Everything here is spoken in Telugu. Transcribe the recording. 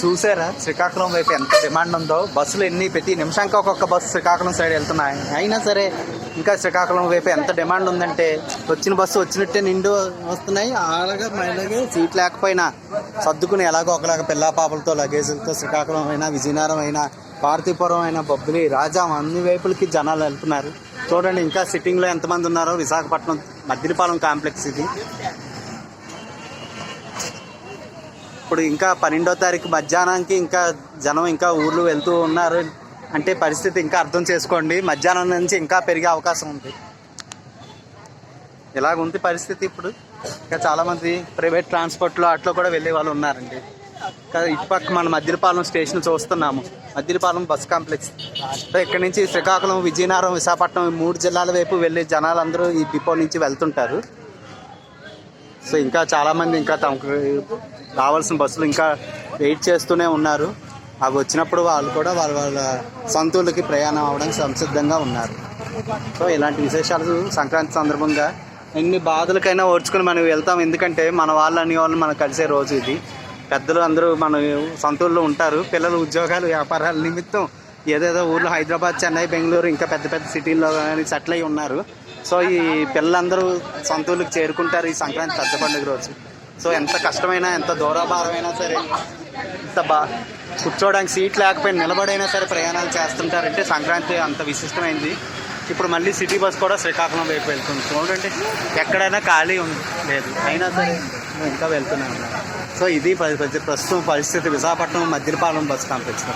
చూసారా? శ్రీకాకుళం వైపు ఎంత డిమాండ్ ఉందో? బస్సులు ఎన్ని? ప్రతి నిమిషానికి ఒక్కొక్క బస్సు శ్రీకాకుళం సైడ్ వెళ్తున్నాయి. అయినా సరే ఇంకా శ్రీకాకుళం వైపు ఎంత డిమాండ్ ఉందంటే వచ్చిన బస్సు వచ్చినట్టే నిండు వస్తున్నాయి. అలాగే అలాగే సీట్ లేకపోయినా సర్దుకుని ఎలాగో ఒకలాగా పిల్ల పాపలతో లగేజీలతో శ్రీకాకుళం అయినా విజయనగరం అయినా పార్తీపురం అయినా బొబ్బిలి రాజాం అన్ని వైపులకి జనాలు వెళ్తున్నారు. చూడండి ఇంకా సిట్టింగ్లో ఎంతమంది ఉన్నారో విశాఖపట్నం మద్దిరిపాలెం కాంప్లెక్స్ ఇది. ఇప్పుడు ఇంకా పన్నెండో తారీఖు మధ్యాహ్నానికి ఇంకా జనం ఇంకా ఊర్లు వెళ్తూ ఉన్నారు. అంటే పరిస్థితి ఇంకా అర్థం చేసుకోండి. మధ్యాహ్నం నుంచి ఇంకా పెరిగే అవకాశం ఉంది. ఇలాగ ఉంది పరిస్థితి ఇప్పుడు? ఇంకా చాలామంది ప్రైవేట్ ట్రాన్స్పోర్ట్లో అట్లా కూడా వెళ్ళే వాళ్ళు ఉన్నారండి. ఇటుపక్క మన మద్దిలపాలెం స్టేషన్ చూస్తున్నాము. Maddilapalem bus complex. ఇక్కడ నుంచి శ్రీకాకుళం విజయనగరం విశాఖపట్నం మూడు జిల్లాల వైపు వెళ్ళే జనాలందరూ ఈ డిపో నుంచి వెళ్తుంటారు. సో ఇంకా చాలామంది ఇంకా తమకు రావాల్సిన బస్సులు ఇంకా వెయిట్ చేస్తూనే ఉన్నారు. అవి వచ్చినప్పుడు వాళ్ళు కూడా వాళ్ళ వాళ్ళ సొంతూళ్ళకి ప్రయాణం అవడానికి సంసిద్ధంగా ఉన్నారు. సో ఇలాంటి విశేషాలు సంక్రాంతి సందర్భంగా ఎన్ని బాధలకైనా ఓర్చుకుని మనం వెళ్తాం. ఎందుకంటే మన వాళ్ళు అనే వాళ్ళు మనం కలిసే రోజు ఇది. పెద్దలు అందరూ మన సొంతూరులో ఉంటారు. పిల్లలు ఉద్యోగాలు వ్యాపారాల నిమిత్తం ఏదేదో ఊర్లో హైదరాబాద్ చెన్నై బెంగళూరు ఇంకా పెద్ద పెద్ద సిటీల్లో కానీ సెటిల్ అయి ఉన్నారు. సో ఈ పిల్లలందరూ సొంతూళ్ళకి చేరుకుంటారు ఈ సంక్రాంతి పెద్ద పండుగ రోజు. సో ఎంత కష్టమైనా ఎంత దూరాభారమైనా సరే ఎంత బా కూర్చోవడానికి సీట్ లేకపోయినా నిలబడైనా సరే ప్రయాణాలు చేస్తుంటారంటే సంక్రాంతి అంత విశిష్టమైంది. ఇప్పుడు మళ్ళీ సిటీ బస్ కూడా శ్రీకాకుళం వైపు వెళ్తుంది. చూడండి ఎక్కడైనా ఖాళీ ఉంది లేదు. అయినా సరే మేము ఇంకా వెళ్తున్నాను సో ఇది ప్రస్తుతం పరిస్థితి. Visakhapatnam Maddilapalem bus complex